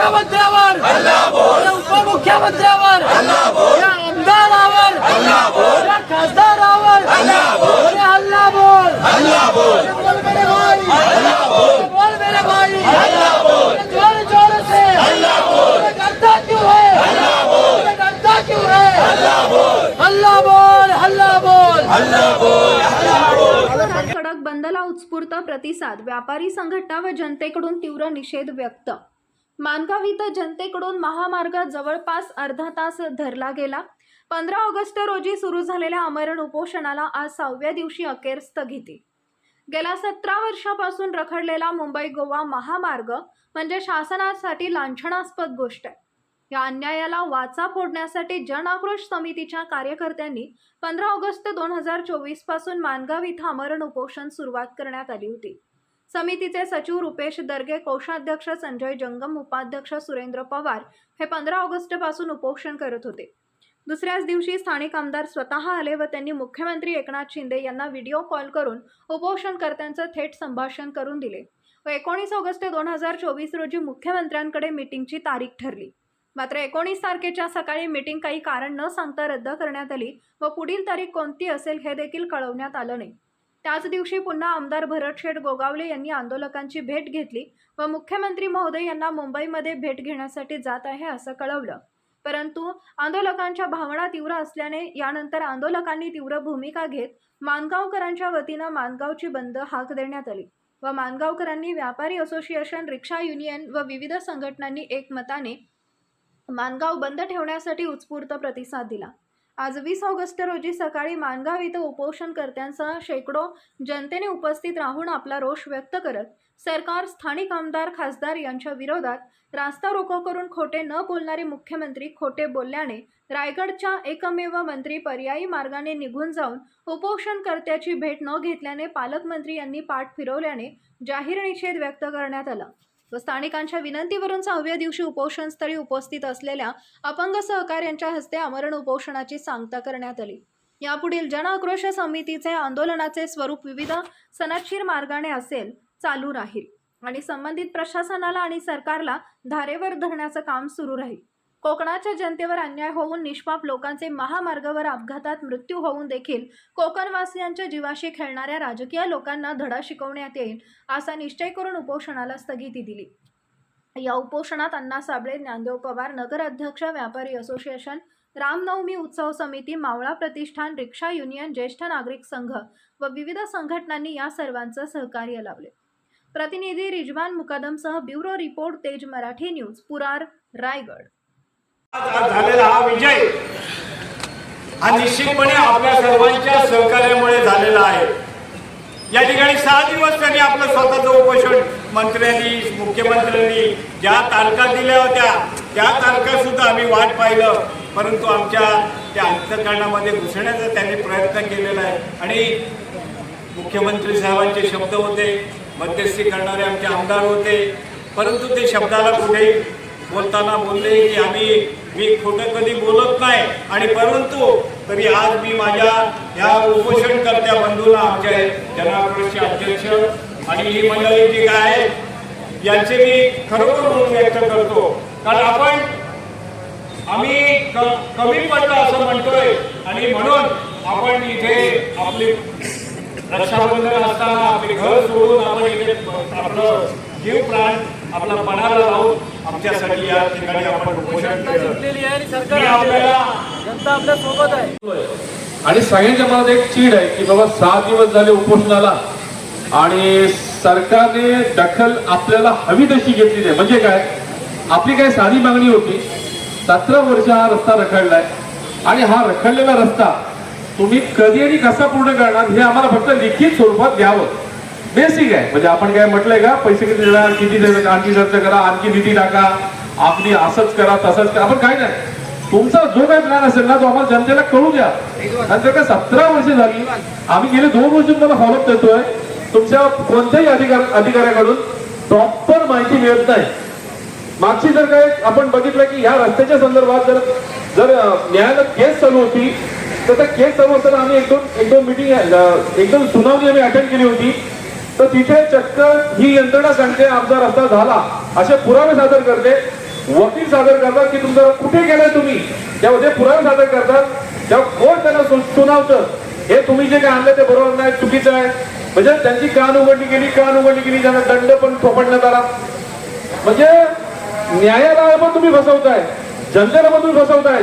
मुख्यमंत्र्यावर. या उपमुख्यमंत्र्यावर. या आमदारावर. या खासदारावर. अरे हल्ला बोल अरे बोल मेरे भाई. अरे बोल मेरे भाई. अरे जोर जोर से. अरे डरता क्यों है? अरे डरता क्यों है? हल्ला बोल हल्ला बोल महाराष्ट्रात कडक बंदला उत्स्फूर्त प्रतिसाद. व्यापारी संघटना व जनतेकडून तीव्र निषेध व्यक्त. मानगाव इथं जनतेकडून महामार्ग जवळपास अर्धा तास धरला गेला. पंधरा ऑगस्ट रोजी सुरू झालेल्या आमरण उपोषणाला आज सहाव्या दिवशी अखेर स्थगिती. गेल्या सतरा वर्षापासून रखडलेला मुंबई गोवा महामार्ग म्हणजे शासनासाठी लांछनास्पद गोष्ट आहे. या अन्यायाला वाचा फोडण्यासाठी जनआक्रोश समितीच्या कार्यकर्त्यांनी पंधरा ऑगस्ट दोन हजार चोवीसपासून मानगाव इथं आमरण उपोषण सुरुवात करण्यात आली होती. समितीचे सचिव रुपेश दर्गे कोषाध्यक्ष संजय जंगम उपाध्यक्ष सुरेंद्र पवार हे पंधरा ऑगस्टपासून उपोषण करत होते. दुसऱ्याच दिवशी स्थानिक आमदार स्वतः आले व त्यांनी मुख्यमंत्री एकनाथ शिंदे यांना व्हिडिओ कॉल करून उपोषणकर्त्यांचं थेट संभाषण करून दिले व एकोणीस ऑगस्ट दोन हजार चोवीस रोजी मुख्यमंत्र्यांकडे मीटिंगची तारीख ठरली. मात्र एकोणीस तारखेच्या सकाळी मीटिंग काही कारण न सांगता रद्द करण्यात आली व पुढील तारीख कोणती असेल हे देखील कळवण्यात आलं नाही. त्याच दिवशी पुन्हा आमदार भरतशेठ गोगावले यांनी आंदोलकांची भेट घेतली व मुख्यमंत्री महोदय यांना मुंबईमध्ये भेट घेण्यासाठी जात आहे असं कळवलं. परंतु आंदोलकांच्या भावना तीव्र असल्याने यानंतर आंदोलकांनी तीव्र भूमिका घेत मानगावकरांच्या वतीनं मानगावची बंद हाक देण्यात आली व मानगावकरांनी व्यापारी असोसिएशन रिक्षा युनियन व विविध संघटनांनी एकमताने मानगाव बंद ठेवण्यासाठी उत्स्फूर्त प्रतिसाद दिला. आज वीस ऑगस्ट रोजी सकाळी मानगाव इथं उपोषणकर्त्यांसह शेकडो जनतेने उपस्थित राहून आपला रोष व्यक्त करत सरकार स्थानिक आमदार खासदार यांच्या विरोधात रास्ता रोको करून खोटे न बोलणारे मुख्यमंत्री खोटे बोलल्याने रायगडच्या एकमेव मंत्री पर्यायी मार्गाने निघून जाऊन उपोषणकर्त्याची भेट न घेतल्याने पालकमंत्री यांनी पाठ फिरवल्याने जाहीर निषेध व्यक्त करण्यात आला. व स्थानिकांच्या विनंतीवरून सहाव्या दिवशी उपोषणस्थळी उपस्थित असलेल्या अपंग सहकार्यांच्या हस्ते आमरण उपोषणाची सांगता करण्यात आली. यापुढील जन आक्रोश समितीचे आंदोलनाचे स्वरूप विविध सनदशीर मार्गाने असेल चालू राहील आणि संबंधित प्रशासनाला आणि सरकारला धारेवर धरण्याचं काम सुरू राहील. कोकणाच्या जनतेवर अन्याय होऊन निष्पाप लोकांचे महामार्गावर अपघातात मृत्यू होऊन देखील कोकणवासियांच्या जीवाशी खेळणाऱ्या राजकीय लोकांना धडा शिकवण्यात येईल असा निश्चय करून उपोषणाला स्थगिती दिली. या उपोषणात अण्णा साबळे ज्ञानदेव पवार नगराध्यक्ष व्यापारी असोसिएशन रामनवमी उत्सव समिती मावळा प्रतिष्ठान रिक्षा युनियन ज्येष्ठ नागरिक संघ व विविध संघटनांनी या सर्वांचं सहकार्य लावले. प्रतिनिधी रिजवान मुकदमसह ब्युरो रिपोर्ट तेज मराठी न्यूज पुरार रायगड. झालेला हा विजय हा निश्चितपणे आपल्या सर्वांच्या सहकार्यामुळे झालेला आहे. या ठिकाणी सहा दिवस त्यांनी आपलं स्वतःचं उपोषण मंत्र्यांनी मुख्यमंत्र्यांनी ज्या तारखा दिल्या होत्या त्या तारखा सुद्धा आम्ही वाट पाहिलं. परंतु आमच्या त्या अंतकरणामध्ये घुसण्याचा त्यांनी प्रयत्न केलेला आहे. आणि मुख्यमंत्री साहेबांचे शब्द होते मध्यस्थी करणारे आमचे आमदार होते. परंतु ते शब्दाला कुठेही बोलताना बोलले की आम्ही मी खोटं कधी बोलत नाही. आणि परंतु तरी आज मी माझ्या या उपोषणकर्त्या बंधूला आमच्या जनाक्रोशचे अध्यक्ष आणि ही मंडळी जी काय आहे यांचे मी खरोखर म्हणून व्यक्त करतो. कारण आपण आम्ही कमी पडलो असं म्हणतोय. आणि म्हणून आपण इथे आपली रक्षाबंधन असताना आपले घर सोडून आपण इथे आपलं जीव प्राण आपला पणाला लावून आमच्यासाठी या ठिकाणी आपण उपोषण केलं. जिंकलेली आहे आणि मी सरकार आपल्याला जनता आपल्यासोबत आहे. आणि सगळ्यांच्या मनात एक चीड आहे की बाबा सहा दिवस झाले उपोषणाला आणि सरकारने दखल आपल्याला हवी तशी घेतली नाही. म्हणजे काय? आपली काय साधी मागणी होती सतरा वर्ष हा रस्ता रखडलाय आणि हा रखडलेला रस्ता तुम्ही कधी आणि कसा पूर्ण करणार हे आम्हाला फक्त लिखित स्वरूपात द्यावं बेसिक आहे. म्हणजे आपण काय म्हटलंय का पैसे किती देणार किती देणार आणखी खर्च करा आणखी निधी टाका. आपली असंच करा तसंच करा. आपण काय नाही. तुमचा जो काही प्लॅन असेल ना तो आम्हाला जनतेला कळू द्या. नंतर काय सतरा वर्ष झाली. आम्ही गेले दोन वर्ष तुम्हाला फॉलोअप देतोय. तुमच्या कोणत्याही अधिकार अधिकाऱ्याकडून प्रॉपर माहिती मिळत नाही. मागची जर काय आपण बघितलं की ह्या रस्त्याच्या संदर्भात जर जर न्यायालयात केस चालू होती तर त्या केस चालू असताना आम्ही एक दोन एक दोन मिटिंग एक दोन सुनावणी आम्ही अटेंड केली होती. तर तिथे चक्क ही यंत्रणा सांगते आमचा रस्ता झाला. असे पुरावे सादर करते. वकील सादर करतात की तुमचा कुठे गेलाय तुम्ही? त्यामध्ये पुरावे सादर करतात. तेव्हा कोण त्यांना सु- सुनावतं? हे तुम्ही जे काय आणलं ते बरोबर नाही चुकीचं आहे. म्हणजे त्यांची कान उघडली गेली कान उघडली गेली त्यांना दंड पण थोपडण्यात आला. म्हणजे न्यायालयाला पण तुम्ही फसवताय. जनतेला पण तुम्ही फसवताय.